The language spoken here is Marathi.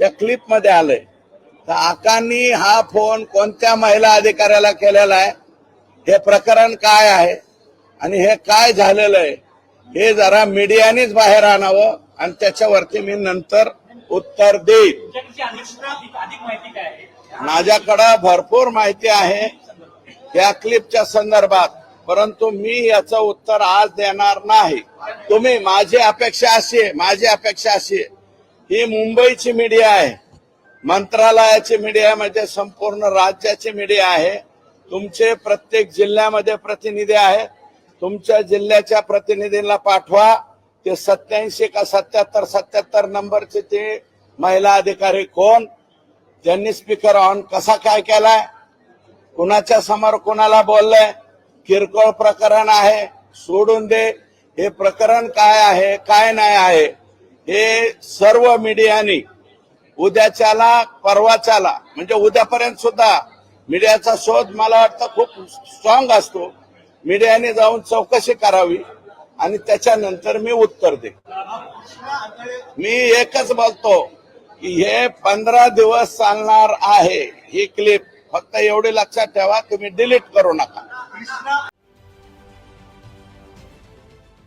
त्या क्लिपमध्ये आलंय. तर आकांनी हा फोन कोणत्या महिला अधिकाऱ्याला केलेला आहे? हे प्रकरण काय आहे? आणि हे काय झालेलं आहे? हे जरा मीडियानेच बाहेर आणावं आणि त्याच्यावरती मी नंतर उत्तर देईन. माझ्याकडं भरपूर माहिती आहे या क्लिपच्या संदर्भात परंतु मी याचं उत्तर आज देणार नाही. तुम्ही माझी अपेक्षा अशी आहे माझी अपेक्षा अशी आहे. ही मुंबईची मीडिया आहे. मंत्रालयाची मीडिया म्हणजे संपूर्ण राज्याची मीडिया आहे. तुमचे प्रत्येक जिल्ह्यामध्ये प्रतिनिधी आहे. तुमच्या जिल्ह्याच्या प्रतिनिधींना पाठवा. ते सत्याऐंशी का सत्याहत्तर सत्याहत्तर नंबरचे ते महिला अधिकारी कोण? त्यांनी स्पीकर ऑन कसा काय केलाय? कुणाच्या समोर कुणाला बोललंय? किरकोळ प्रकरण आहे. सोडून दे. हे प्रकरण काय आहे काय नाही आहे? हे सर्व मीडियानी उद्याच्याला परवाच्याला म्हणजे उद्यापर्यंत सुद्धा मीडियाचा शोध मला वाटतं खूप स्ट्रॉंग असतो. मीडियाने जाऊन चौकशी करावी आणि त्याच्यानंतर मी उत्तर दे मी एकच बोलतो की हे पंधरा दिवस चालणार आहे ही क्लिप फक्त एवढी लक्षात ठेवा तुम्ही डिलीट करू नका.